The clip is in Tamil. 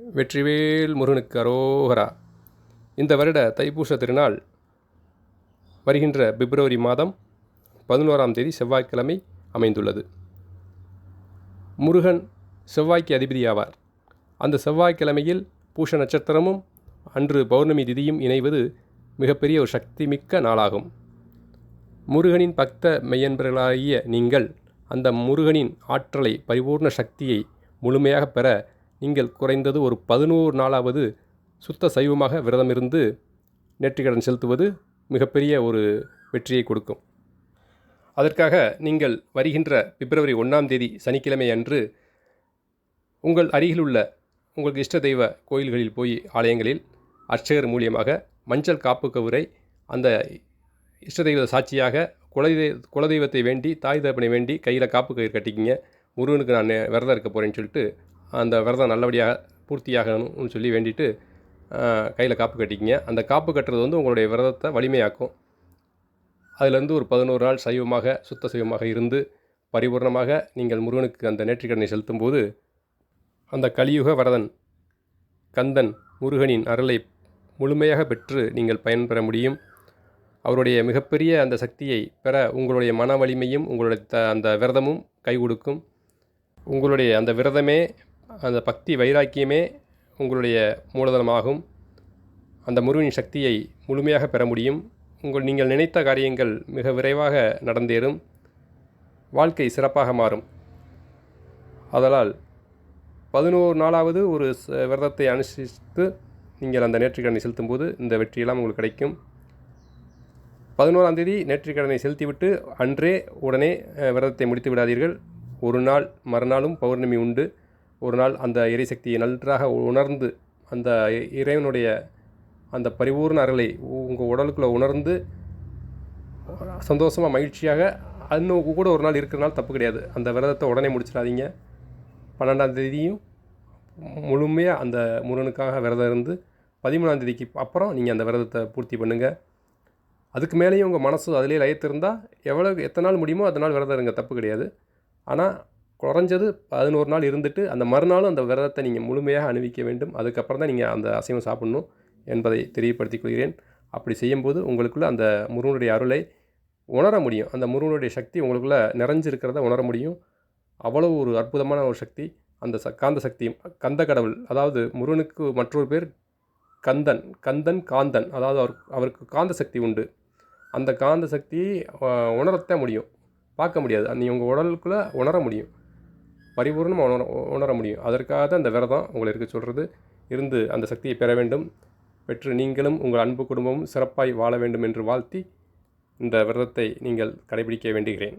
வெற்றிவேல் முருகனுக்கு அரோகரா. இந்த வருட தைப்பூச திருநாள் வருகின்ற பிப்ரவரி மாதம் பதினோராம் தேதி செவ்வாய்க்கிழமை அமைந்துள்ளது. முருகன் செவ்வாய்க்கு அதிபதி ஆவார் அந்த செவ்வாய்க்கிழமையில் பூஷ நட்சத்திரமும் அன்று பௌர்ணமி திதியும் இணைவது மிகப்பெரிய ஒரு சக்தி மிக்க நாளாகும். முருகனின் பக்த மெய்யன்பர்களாகிய நீங்கள் அந்த முருகனின் ஆற்றலை பரிபூர்ண சக்தியை முழுமையாக பெற நீங்கள் குறைந்தது ஒரு பதினோரு நாளாவது சுத்த சைவமாக விரதம் இருந்து நெற்றிக்கடன் செலுத்துவது மிகப்பெரிய ஒரு வெற்றியை கொடுக்கும். அதற்காக நீங்கள் வருகின்ற பிப்ரவரி ஒன்றாம் தேதி சனிக்கிழமை அன்று உங்கள் அருகிலுள்ள உங்களுக்கு இஷ்ட தெய்வ கோயில்களில் போய் ஆலயங்களில் அர்ச்சகர் மூலியமாக மஞ்சள் காப்பு கவுரை அந்த இஷ்ட தெய்வ சாட்சியாக குலதெய் குலதெய்வத்தை வேண்டி தாய் தகப்பனை வேண்டி கையில் காப்பு கயிறு கட்டிக்கிங்க. முருகனுக்கு நான் விரதம் இருக்க போகிறேன்னு சொல்லிட்டு அந்த விரதம் நல்லபடியாக பூர்த்தியாகணும்னு சொல்லி வேண்டிட்டு கையில் காப்பு கட்டிக்கிங்க. அந்த காப்பு கட்டுறது வந்து உங்களுடைய விரதத்தை வலிமையாக்கும். அதுலேருந்து ஒரு பதினோரு நாள் சைவமாக சுத்த சைவமாக இருந்து பரிபூர்ணமாக நீங்கள் முருகனுக்கு அந்த நேற்றிக்கடனை செலுத்தும்போது அந்த கலியுக வரதன் கந்தன் முருகனின் அருளை முழுமையாக பெற்று நீங்கள் பயன்பெற முடியும். அவருடைய மிகப்பெரிய அந்த சக்தியை பெற உங்களுடைய மன வலிமையும் உங்களுடைய த அந்த விரதமும் கை கொடுக்கும். உங்களுடைய அந்த விரதமே அந்த பக்தி வைராக்கியமே உங்களுடைய மூலதனமாகும். அந்த முருகனின் சக்தியை முழுமையாக பெற முடியும். உங்கள் நீங்கள் நினைத்த காரியங்கள் மிக விரைவாக நடந்தேறும். வாழ்க்கை சிறப்பாக மாறும். அதனால் பதினோரு நாளாவது ஒரு விரதத்தை அனுசரித்து நீங்கள் அந்த நேற்றுக்கடனை செலுத்தும்போது இந்த வெற்றியெல்லாம் உங்களுக்கு கிடைக்கும். பதினோராம் தேதி நேற்றுக்கடனை செலுத்திவிட்டு அன்றே உடனே விரதத்தை முடித்து விடாதீர்கள். ஒரு நாள் மறுநாளும் பௌர்ணமி உண்டு. ஒரு நாள் அந்த எரிசக்தியை நன்றாக உணர்ந்து அந்த இறைவனுடைய அந்த பரிபூர்ண அருளை உங்கள் உடலுக்குள்ளே உணர்ந்து சந்தோஷமாக மகிழ்ச்சியாக இன்னும் கூட ஒரு நாள் இருக்கிறனால தப்பு கிடையாது. அந்த விரதத்தை உடனே முடிச்சிடாதீங்க. பன்னெண்டாம் தேதியும் முழுமையாக அந்த முருகனுக்காக விரதம் இருந்து பதிமூணாம் தேதிக்கு அப்புறம் நீங்கள் அந்த விரதத்தை பூர்த்தி பண்ணுங்கள் அதுக்கு மேலேயும் உங்கள் மனசு அதிலே லயத்திருந்தால் எவ்வளோ எத்தனை நாள் முடியுமோ அதனால் விரதம் இருங்க தப்பு கிடையாது. ஆனால் குறைஞ்சது பதினோரு நாள் இருந்துட்டு அந்த மறுநாளும் அந்த விரதத்தை நீங்கள் முழுமையாக அணிவிக்க வேண்டும். அதுக்கப்புறம் தான் நீங்கள் அந்த அசைவம் சாப்பிட்ணும் என்பதை தெரியப்படுத்திக் கொள்கிறேன். அப்படி செய்யும்போது உங்களுக்குள்ள அந்த முருகனுடைய அருளை உணர முடியும். அந்த முருகனுடைய சக்தி உங்களுக்குள்ளே நிறைஞ்சிருக்கிறத உணர முடியும். அவ்வளோ ஒரு அற்புதமான ஒரு சக்தி. அந்த ச காந்த சக்தி கந்த கடவுள் அதாவது முருகனுக்கு மற்றொரு பேர் கந்தன் கந்தன் காந்தன். அதாவது அவர் அவருக்கு காந்த சக்தி உண்டு. அந்த காந்த சக்தியை உணரத்தான் முடியும். பார்க்க முடியாது. நீ உங்கள் உடலுக்குள்ளே உணர முடியும். பரிபூர்ணமாக உணர உணர முடியும். அதற்காக தான் அந்த விரதம் உங்களை இருக்க சொல்கிறது இருந்து அந்த சக்தியை பெற வேண்டும். பெற்று நீங்களும் உங்கள் அன்பு குடும்பமும் சிறப்பாய் வாழ வேண்டும் என்று வாழ்த்தி இந்த விரதத்தை நீங்கள் கடைபிடிக்க வேண்டுகிறேன்.